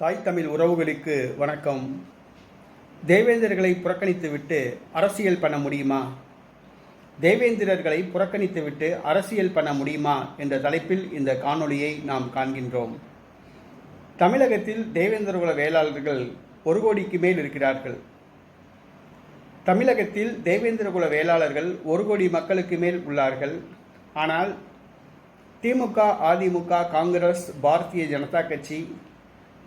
தாய் தமிழ் உறவுகளுக்கு வணக்கம். தேவேந்திரர்களை புறக்கணித்துவிட்டு அரசியல் பண்ண முடியுமா? தேவேந்திரர்களை புறக்கணித்துவிட்டு அரசியல் பண்ண முடியுமா? என்ற தலைப்பில் இந்த காணொளியை நாம் காண்கின்றோம். தமிழகத்தில் தேவேந்திரகுல வேளாளர்கள் ஒரு கோடிக்கு மேல் இருக்கிறார்கள். தமிழகத்தில் தேவேந்திரகுல வேளாளர்கள் ஒரு கோடி மக்களுக்கு மேல் உள்ளார்கள். ஆனால் திமுக அதிமுக காங்கிரஸ் பாரதிய ஜனதா கட்சி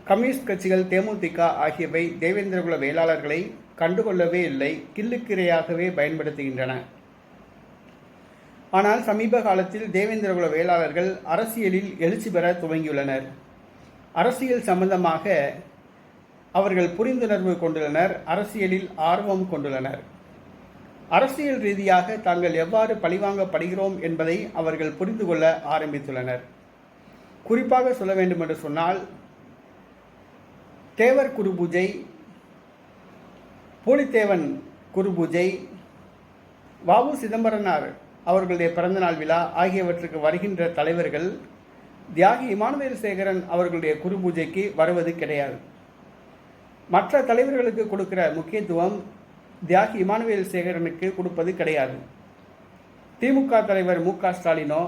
கம்யூனிஸ்ட் கட்சிகள் தேமுதிக ஆகியவை தேவேந்திரகுல வேளாளர்களை கண்டுகொள்ளவே இல்லை கிள்ளுக்கிரையாகவே பயன்படுத்துகின்றன. ஆனால் சமீப காலத்தில் தேவேந்திரகுல வேளாளர்கள் அரசியலில் எழுச்சி பெற துவங்கியுள்ளனர். அரசியல் சம்பந்தமாக அவர்கள் புரிந்துணர்வு கொண்டுள்ளனர் அரசியலில் ஆர்வம் கொண்டுள்ளனர். அரசியல் ரீதியாக தாங்கள் எவ்வாறு பழிவாங்கப்படுகிறோம் என்பதை அவர்கள் புரிந்து கொள்ள ஆரம்பித்துள்ளனர். குறிப்பாக சொல்ல வேண்டும் என்று சொன்னால் தேவர் குரு பூஜை பூலித்தேவன் குரு பூஜை வாவு சிதம்பரனார் அவர்களுடைய பிறந்தநாள் விழா ஆகியவற்றுக்கு வருகின்ற தலைவர்கள் தியாகி இமானுவேல் சேகரன் அவர்களுடைய குரு பூஜைக்கு வருவது கிடையாது. மற்ற தலைவர்களுக்கு கொடுக்கிற முக்கியத்துவம் தியாகி இமானுவேல் சேகரனுக்கு கொடுப்பது கிடையாது. திமுக தலைவர் மு க ஸ்டாலினோ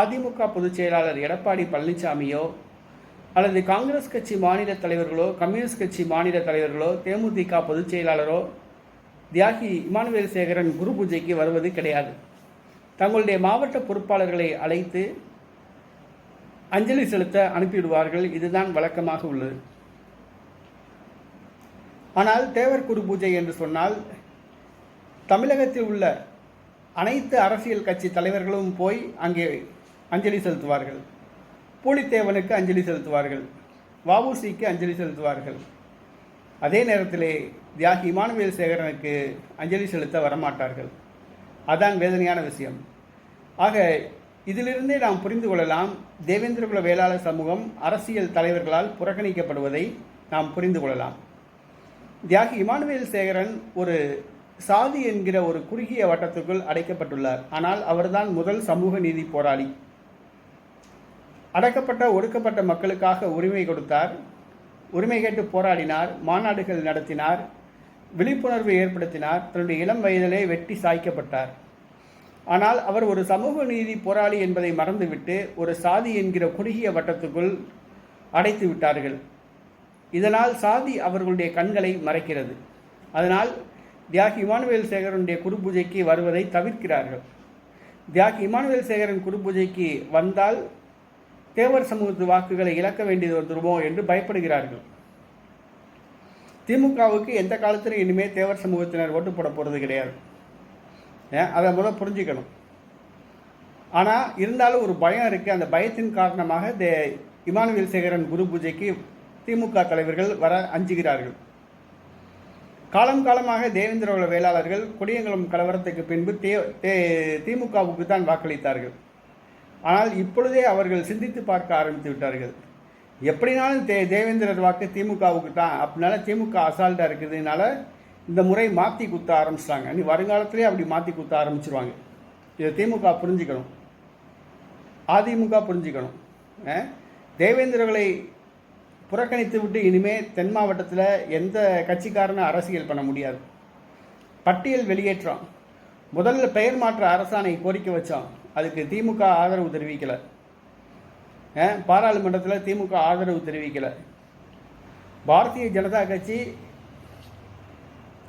அதிமுக பொதுச் செயலாளர் எடப்பாடி பழனிசாமியோ அல்லது காங்கிரஸ் கட்சி மாநில தலைவர்களோ கம்யூனிஸ்ட் கட்சி மாநில தலைவர்களோ தேமுதிக பொதுச் செயலாளரோ தியாகி இமானுவேல் சேகரன் குரு பூஜைக்கு வருவது கிடையாது. தங்களுடைய மாவட்ட பொறுப்பாளர்களை அழைத்து அஞ்சலி செலுத்த அனுப்பிவிடுவார்கள். இதுதான் வழக்கமாக உள்ளது. ஆனால் தேவர் குரு பூஜை என்று சொன்னால் தமிழகத்தில் உள்ள அனைத்து அரசியல் கட்சி தலைவர்களும் போய் அங்கே அஞ்சலி செலுத்துவார்கள். பூலித்தேவனுக்கு அஞ்சலி செலுத்துவார்கள். வவுசிக்கு அஞ்சலி செலுத்துவார்கள். அதே நேரத்திலே தியாகி இமானுவேல் சேகரனுக்கு அஞ்சலி செலுத்த வரமாட்டார்கள். அதான் வேதனையான விஷயம். ஆக இதிலிருந்தே நாம் புரிந்து கொள்ளலாம் தேவேந்திரகுல வேளாளர் சமூகம் அரசியல் தலைவர்களால் புறக்கணிக்கப்படுவதை நாம் புரிந்து கொள்ளலாம். தியாகி இமானுவேல் சேகரன் ஒரு சாதி என்கிற ஒரு குறுகிய வட்டத்துக்குள் அடைக்கப்பட்டுள்ளார். ஆனால் அவர்தான் முதல் சமூக நீதி போராளி. அடக்கப்பட்ட ஒடுக்கப்பட்ட மக்களுக்காக உரிமை கொடுத்தார். உரிமை கேட்டு போராடினார் மாநாடுகள் நடத்தினார் விழிப்புணர்வு ஏற்படுத்தினார் தன்னுடைய இளம் வயதிலே வெட்டி சாய்க்கப்பட்டார். ஆனால் அவர் ஒரு சமூக நீதி போராளி என்பதை மறந்துவிட்டு ஒரு சாதி என்கிற குறுகிய வட்டத்துக்குள் அடைத்து விட்டார்கள். இதனால் சாதி அவர்களுடைய கண்களை மறைக்கிறது. அதனால் தியாகி இமானுவேல் சேகரனுடைய குரு பூஜைக்கு வருவதை தவிர்க்கிறார்கள். தியாகி இமானுவேல் சேகரன் குரு பூஜைக்கு வந்தால் தேவர் சமூகத்து வாக்குகளை இழக்க வேண்டியது வந்துருமோ என்று பயப்படுகிறார்கள். திமுகவுக்கு எந்த காலத்திலும் இனிமேல் தேவர் சமூகத்தினர் ஓட்டு போட போகிறது கிடையாது. அதை முதல் புரிஞ்சுக்கணும். ஆனால் இருந்தாலும் ஒரு பயம் இருக்குது அந்த பயத்தின் காரணமாக தே இமானுவேல் சேகரன் குரு பூஜைக்கு திமுக தலைவர்கள் வர அஞ்சுகிறார்கள். காலம் காலமாக தேவேந்திர வேளாளர்கள் கொடியங்குளம் கலவரத்துக்கு பின்பு தே திமுகவுக்கு தான் வாக்களித்தார்கள். ஆனால் இப்பொழுதே அவர்கள் சிந்தித்து பார்க்க ஆரம்பித்து விட்டார்கள். எப்படினாலும் தே தேவேந்திரர் வாக்கு திமுகவுக்கு தான். அப்படினால திமுக அசால்ட்டாக இருக்குதுனால இந்த முறை மாற்றி குத்த ஆரம்பிச்சிட்டாங்க. நீ வருங்காலத்திலே அப்படி மாற்றி குத்த ஆரம்பிச்சிருவாங்க. இதை திமுக புரிஞ்சுக்கணும். அதிமுக புரிஞ்சுக்கணும். தேவேந்திரர்களை புறக்கணித்து விட்டு இனிமேல் தென் மாவட்டத்தில் எந்த கட்சிக்காரனும் அரசியல் பண்ண முடியாது. பட்டியல் வெளியேற்றம். முதல்ல பெயர் மாற்ற அரசாணை கோரிக்கை வச்சோம். அதுக்கு திமுக ஆதரவு தெரிவிக்கலை. பாராளுமன்றத்தில் திமுக ஆதரவு தெரிவிக்கலை. பாரதிய ஜனதா கட்சி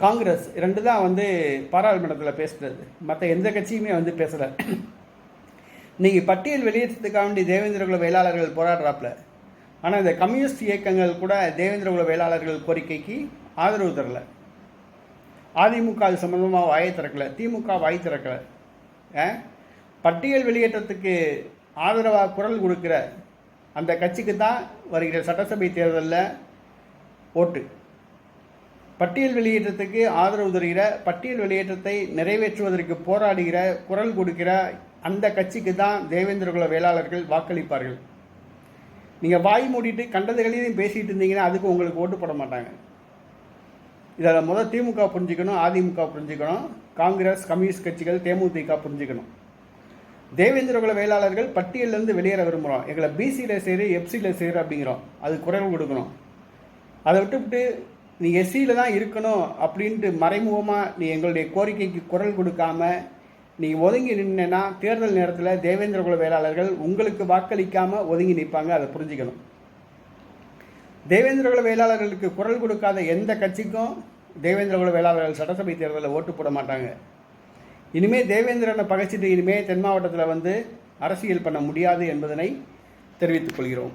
காங்கிரஸ் ரெண்டு தான் வந்து பாராளுமன்றத்தில் பேசுகிறது மற்ற எந்த கட்சியுமே வந்து பேசலை. நீங்கள் பட்டியல் வெளியேற்றத்துக்காக வேண்டி தேவேந்திரகுல வேளாளர்கள் போராடுறாப்புல ஆனால் இந்த கம்யூனிஸ்ட் இயக்கங்கள் கூட தேவேந்திரகுல வேளாளர்கள் கோரிக்கைக்கு ஆதரவு தரல. அதிமுக அது சம்மந்தமாக வாயை திறக்கலை. திமுக வாய் திறக்கலை. பட்டியல் வெளியேற்றத்துக்கு ஆதரவாக குரல் கொடுக்குற அந்த கட்சிக்கு தான் வருகிற சட்டசபை தேர்தலில் ஓட்டு. பட்டியல் வெளியேற்றத்துக்கு ஆதரவு தருகிற பட்டியல் வெளியேற்றத்தை நிறைவேற்றுவதற்கு போராடுகிற குரல் கொடுக்கிற அந்த கட்சிக்கு தான் தேவேந்திரகுல வேளாளர்கள் வாக்களிப்பார்கள். நீங்கள் வாய் மூடிட்டு கண்டதுகளையும் பேசிகிட்டு இருந்தீங்கன்னா அதுக்கு உங்களுக்கு ஓட்டு போட மாட்டாங்க. இதில் முதல் திமுக புரிஞ்சுக்கணும் அதிமுக புரிஞ்சுக்கணும் காங்கிரஸ் கம்யூனிஸ்ட் கட்சிகள் தேமுதிக புரிஞ்சுக்கணும். தேவேந்திரகுல வேளாளர்கள் பட்டியலேருந்து வெளியேற விரும்புகிறோம் எங்களை பிசியில் சேரு எஃப்சியில் சேரு அப்படிங்கிறோம். அது குரல் கொடுக்கணும். அதை விட்டுவிட்டு நீ எஸ்சியில் தான் இருக்கணும் அப்படின்ட்டு மறைமுகமாக நீ எங்களுடைய கோரிக்கைக்கு குரல் கொடுக்காம நீ ஒதுங்கி நின்னா தேர்தல் நேரத்தில் தேவேந்திர குல வேளாளர்கள் உங்களுக்கு வாக்களிக்காமல் ஒதுங்கி நிற்பாங்க. அதை புரிஞ்சுக்கணும். தேவேந்திர குல வேளாளர்களுக்கு குரல் கொடுக்காத எந்த கட்சிக்கும் தேவேந்திர குல வேளாளர்கள் சட்டசபை தேர்தலில் ஓட்டு போட மாட்டாங்க. இனிமேல் தேவேந்திரனை பகைச்சிட்டு இனிமே தென் மாவட்டத்தில் வந்து அரசியல் பண்ண முடியாது என்பதனை தெரிவித்துக் கொள்கிறோம்.